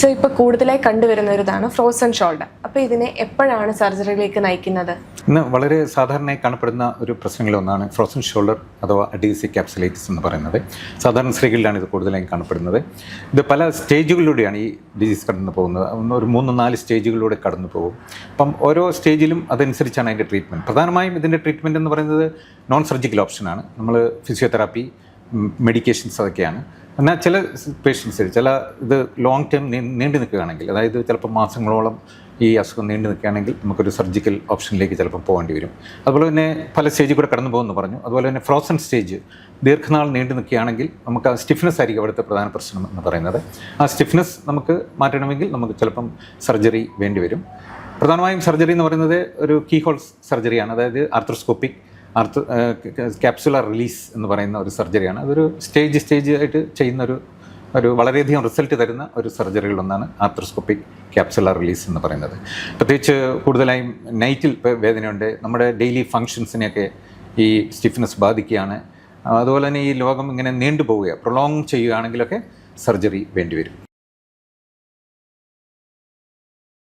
So ഇപ്പോൾ കൂടുതലായി കണ്ടുവരുന്ന ഒരു ഇതാണ് ഫ്രോസൺ ഷോൾഡർ അപ്പോൾ ഇതിനെ എപ്പോഴാണ് സർജറിയിലേക്ക് നയിക്കുന്നത്? ഇന്ന് വളരെ സാധാരണയായി കാണപ്പെടുന്ന ഒരു പ്രശ്നങ്ങളിലൊന്നാണ് ഫ്രോസൺ ഷോൾഡർ അഥവാ അഡീസി ക്യാപ്സുലൈറ്റിസ് എന്ന് പറയുന്നത്. സാധാരണ സ്ത്രീകളിലാണ് ഇത് കൂടുതലായും കാണപ്പെടുന്നത്. ഇത് പല സ്റ്റേജുകളിലൂടെയാണ് ഈ ഡിസീസ് കടന്നു പോകുന്നത്. ഒരു മൂന്ന് നാല് സ്റ്റേജുകളിലൂടെ കടന്നു പോകും. അപ്പം ഓരോ സ്റ്റേജിലും അതനുസരിച്ചാണ് അതിന്റെ ട്രീറ്റ്മെന്റ് പ്രധാനമായും ഇതിന്റെ ട്രീറ്റ്മെന്റ് എന്ന് പറയുന്നത് നോൺ സർജിക്കൽ ഓപ്ഷനാണ് നമ്മൾ ഫിസിയോതെറാപ്പി മെഡിക്കേഷൻസ് അതൊക്കെയാണ്. എന്നാൽ ചില പേഷ്യൻസിൽ ചില ഇത് ലോങ് ടൈം നീണ്ടു നിൽക്കുകയാണെങ്കിൽ അതായത് ചിലപ്പോൾ മാസങ്ങളോളം ഈ അസുഖം നീണ്ടു നിൽക്കുകയാണെങ്കിൽ നമുക്കൊരു സർജിക്കൽ ഓപ്ഷനിലേക്ക് ചിലപ്പോൾ പോകേണ്ടി വരും. അതുപോലെ തന്നെ പല സ്റ്റേജിൽ കൂടെ കടന്നു പോകുമെന്ന് പറഞ്ഞു. അതുപോലെ തന്നെ ഫ്രോസൺ സ്റ്റേജ് ദീർഘനാൾ നീണ്ടു നിൽക്കുകയാണെങ്കിൽ നമുക്ക് ആ സ്റ്റിഫ്നെസ് ആയിരിക്കും അവിടുത്തെ പ്രധാന പ്രശ്നം എന്ന് പറയുന്നത്. ആ സ്റ്റിഫ്നെസ് നമുക്ക് മാറ്റണമെങ്കിൽ നമുക്ക് ചിലപ്പം സർജറി വേണ്ടി വരും. പ്രധാനമായും സർജറി എന്ന് പറയുന്നത് ഒരു കീ സർജറിയാണ് അതായത് ആർത്രോസ്കോപ്പിക് ആർത്ത് ക്യാപ്സുലർ റിലീസ് എന്ന് പറയുന്ന ഒരു സർജറിയാണ് അതൊരു സ്റ്റേജ് സ്റ്റേജ് ആയിട്ട് ചെയ്യുന്ന ഒരു ഒരു വളരെയധികം റിസൾട്ട് തരുന്ന ഒരു സർജറികളൊന്നാണ് ആർത്രോസ്കോപ്പിക് ക്യാപ്സുലർ റിലീസ് എന്ന് പറയുന്നത്. പ്രത്യേകിച്ച് കൂടുതലായും നൈറ്റിൽ വേദനയുണ്ട്. നമ്മുടെ ഡെയിലി ഫങ്ഷൻസിനെയൊക്കെ ഈ സ്റ്റിഫ്നെസ് ബാധിക്കുകയാണ്. അതുപോലെ തന്നെ ഈ ലോകം ഇങ്ങനെ നീണ്ടു പോവുക പ്രൊലോങ് ചെയ്യുകയാണെങ്കിലൊക്കെ സർജറി വേണ്ടിവരും.